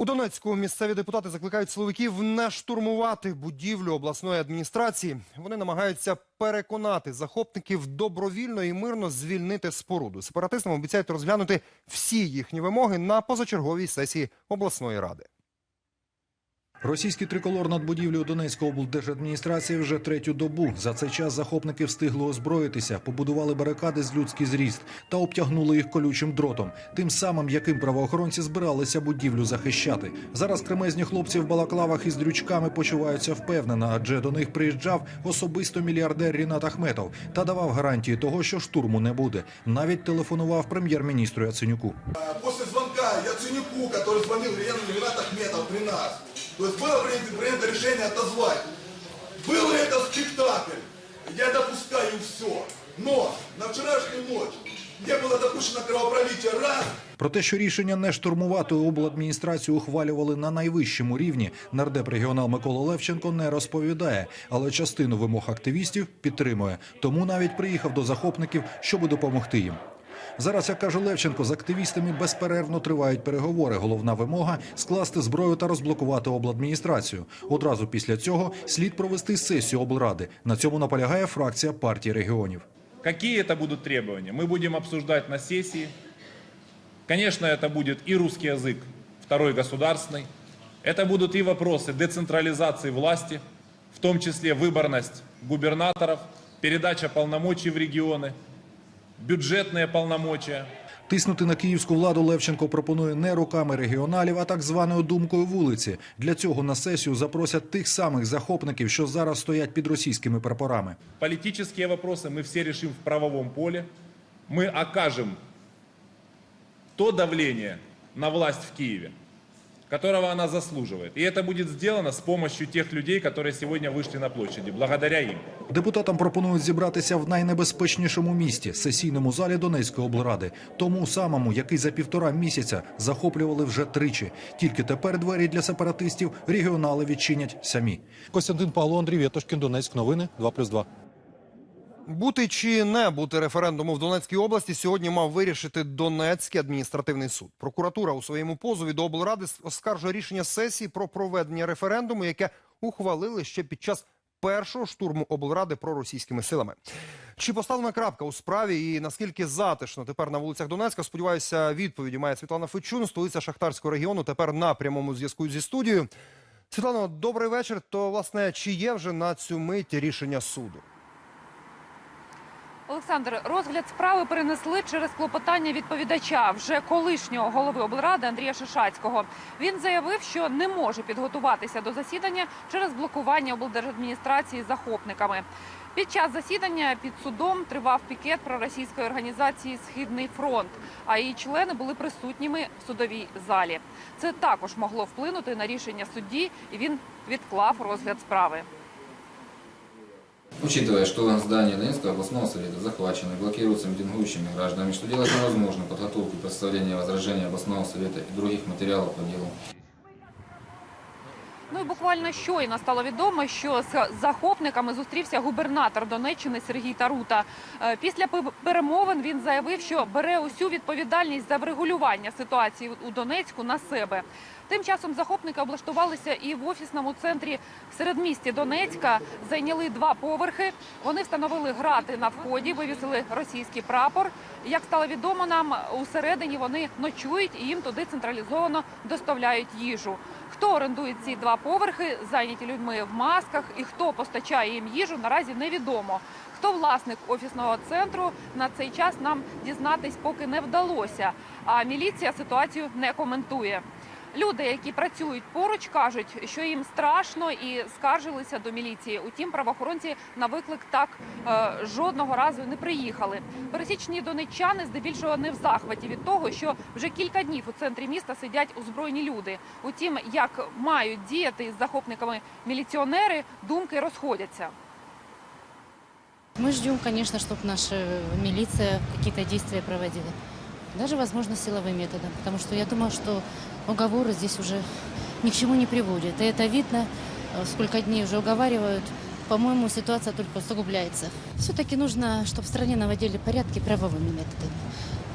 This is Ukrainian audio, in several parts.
У Донецьку місцеві депутати закликають силовиків не штурмувати будівлю обласної адміністрації. Вони намагаються переконати захопників добровільно і мирно звільнити споруду. Сепаратистам обіцяють розглянути всі їхні вимоги на позачерговій сесії обласної ради. Російський триколор над будівлею Донецької облдержадміністрації вже третю добу. За цей час захопники встигли озброїтися, побудували барикади з людський зріст та обтягнули їх колючим дротом, тим самим, яким правоохоронці збиралися будівлю захищати. Зараз кремезні хлопці в балаклавах із дрючками почуваються впевнено, адже до них приїжджав особисто мільярдер Рінат Ахметов та давав гарантії того, що штурму не буде. Навіть телефонував прем'єр-міністру Яценюку. После звонка Яценюку, который звонил Рен- Ренат Ахметов при нас, то есть было принято, принято решение отозвать. Был ли это спектакль? Я допускаю все. Но на вчерашнюю ночь не было допущено кровопролития раз, Про те, що рішення не штурмувати обладміністрацію ухвалювали на найвищому рівні, нардеп регіонал Микола Левченко не розповідає, але частину вимог активістів підтримує. Тому навіть приїхав до захопників, щоб допомогти їм. Зараз, як каже Левченко, з активістами безперервно тривають переговори. Головна вимога скласти зброю та розблокувати обладміністрацію. Одразу після цього слід провести сесію облради. На цьому наполягає фракція партії регіонів. Какие это будут требования, мы будем обсуждать на сессии. Конечно, это будет и русский язык, второй государственный. Это будут и вопросы децентрализации власти, в том числе выборность губернаторов, передача полномочий в регионы, бюджетные полномочия. Тиснути на київську владу Левченко пропонує не руками регіоналів, а так званою думкою вулиці. Для цього на сесію запросять тих самих захопників, що зараз стоять під російськими прапорами. Политические вопросы мы все решим в правовом поле. Мы окажем то давление на власть в Киеве, которого она заслуживает. И это будет сделано с помощью тех людей, которые сегодня вышли на площади, благодаря им. Депутатам пропонують зібратися в найнебезпечнішому місті сесійному залі Донецької облради, тому самому, який за півтора місяця захоплювали вже тричі. Тільки тепер двері для сепаратистів регіонали відчинять самі. Костянтин Павло Андрій Вєтошкін, Донецьк. Новини 2+,2. Бути чи не бути референдуму в Донецькій області сьогодні мав вирішити Донецький адміністративний суд. Прокуратура у своєму позові до облради оскаржує рішення сесії про проведення референдуму, яке ухвалили ще під час першого штурму облради проросійськими силами. Чи поставлена крапка у справі і наскільки затишно тепер на вулицях Донецька? Сподіваюся, відповіді має Світлана Фечун, столиця Шахтарського регіону. Тепер на прямому зв'язку зі студією. Світлано, добрий вечір. То власне чи є вже на цю мить рішення суду? Олександр, розгляд справи перенесли через клопотання відповідача, вже колишнього голови облради Андрія Шишацького. Він заявив, що не може підготуватися до засідання через блокування облдержадміністрації захопниками. Під час засідання під судом тривав пікет проросійської організації Східний фронт, а її члени були присутніми в судовій залі. Це також могло вплинути на рішення судді, і він відклав розгляд справи. Учитывая, что здание Донецкого областного совета захвачено и блокируется митингующими гражданами, что делать невозможно подготовку и представление возражений областного совета и других материалов по делу. Ну і буквально щойно стало відомо, що з захопниками зустрівся губернатор Донеччини Сергій Тарута. Е, Після перемовин він заявив, що бере усю відповідальність за врегулювання ситуації у Донецьку на себе. Тим часом захопники облаштувалися і в офісному центрі в середмісті Донецька. Зайняли два поверхи. Вони встановили грати на вході, вивісили російський прапор. Як стало відомо нам, усередині вони ночують і їм туди централізовано доставляють їжу. Хто орендує ці два поверхи, зайняті людьми в масках, і хто постачає їм їжу, наразі невідомо. Хто власник офісного центру на цей час нам дізнатись поки не вдалося. А міліція ситуацію не коментує. Люди, які працюють поруч, кажуть, що їм страшно і скаржилися до міліції. Утім, правоохоронці на виклик так е, жодного разу не приїхали. Пересічні донеччани здебільшого не в захваті від того, що вже кілька днів у центрі міста сидять озброєні люди. Утім, як мають діяти з захопниками міліціонери, думки розходяться. Мы ждем, конечно, чтобы наша милиция какие-то действия проводила. Даже, возможно, силовым методом. Потому что я думаю, что уговоры здесь уже ни к чему не приводят. И это видно, э, сколько дней уже уговаривают. По-моему, ситуация только усугубляется. Все-таки нужно, чтобы в стране наводили порядки правовыми методами.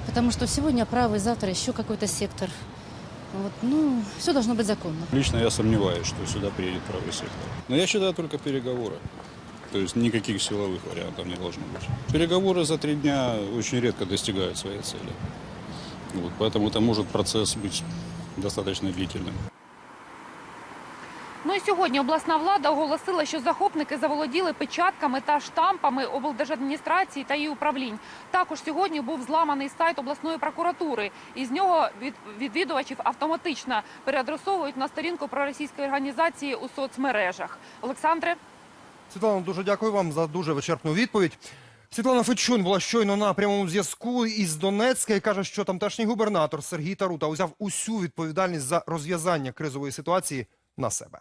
Потому что сегодня правый, завтра еще какой-то сектор Вот, ну, все должно быть законно. Лично я сомневаюсь, что сюда приедет правый сектор. Но я считаю только переговоры. То есть никаких силовых вариантов не должно быть. Переговоры за три дня очень редко достигают своей цели. Вот, поэтому это может процесс быть достаточно длительным. Ну і сьогодні обласна влада оголосила, що захопники заволоділи печатками та штампами облдержадміністрації та її управлінь. Також сьогодні був зламаний сайт обласної прокуратури, і з нього від відвідувачів автоматично переадресовують на сторінку проросійської організації у соцмережах. Олександре. Світлана, дуже дякую вам за дуже вичерпну відповідь. Світлана Фечун була щойно на прямому зв'язку із Донецька і каже, що тамтешній губернатор Сергій Тарута узяв усю відповідальність за розв'язання кризової ситуації на себе.